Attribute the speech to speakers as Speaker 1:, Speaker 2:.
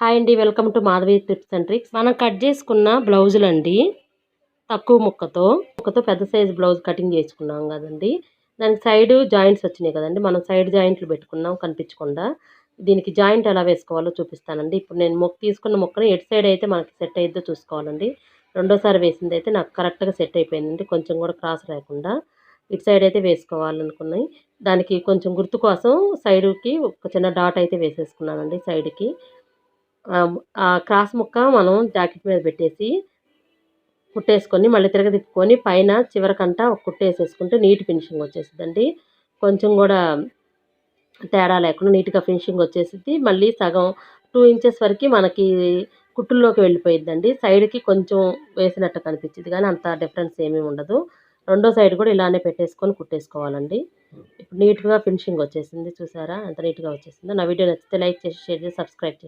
Speaker 1: Hi అండి welcome to Madhavi tips and tricks. మనం cut చేసుకున్న బ్లౌజులు అండి తక్కువ ముక్కతో ముక్కతో పెద్ద సైజు బ్లౌజ్ కటింగ్ చేసుకున్నాం కదండి. దానికి సైడ్ జాయింట్స్ వచ్చినాయి కదండి. మనం సైడ్ జాయింట్లు పెట్టుకున్నాం కనిపించకుండా. దీనికి జాయింట్ ఎలా వేసుకోవాలో చూపిస్తానండి. ఇప్పుడు నేను మొక్క తీసుకున్న మొక్కని ఎటు సైడ్ అయితే మనకి సెట్ అయిద్దో చూసుకోవాలండి. రెండోసారి వేసింది అయితే నాకు కరెక్ట్గా సెట్ అయిపోయిందండి. కొంచెం కూడా క్రాస్ లేకుండా ఇటు సైడ్ అయితే వేసుకోవాలనుకున్నాయి. దానికి కొంచెం గుర్తు కోసం సైడ్కి ఒక చిన్న డాట్ అయితే వేసేసుకున్నానండి సైడ్కి. ఆ క్రాస్ ముక్క మనం జాకెట్ మీద పెట్టేసి కుట్టేసుకొని మళ్ళీ తిరగ తిప్పుకొని పైన చివరకంట ఒక కుట్టేసేసుకుంటే నీట్ ఫినిషింగ్ వచ్చేసిందండి కొంచెం కూడా తేడా లేకుండా నీట్గా ఫినిషింగ్ వచ్చేసింది మళ్ళీ సగం టూ ఇంచెస్ వరకు మనకి కుట్టుల్లోకి వెళ్ళిపోయిద్దండి. సైడ్కి కొంచెం వేసినట్టు కనిపించింది కానీ అంత డిఫరెన్స్ ఏమీ ఉండదు. రెండో సైడ్ కూడా ఇలానే పెట్టేసుకొని కుట్టేసుకోవాలండి. ఇప్పుడు నీట్గా ఫినిషింగ్ వచ్చేసింది చూసారా? ఎంత నీట్గా వచ్చేసిందో. నా వీడియో నచ్చితే లైక్ చేసి షేర్ చేసి సబ్స్క్రైబ్ చేసి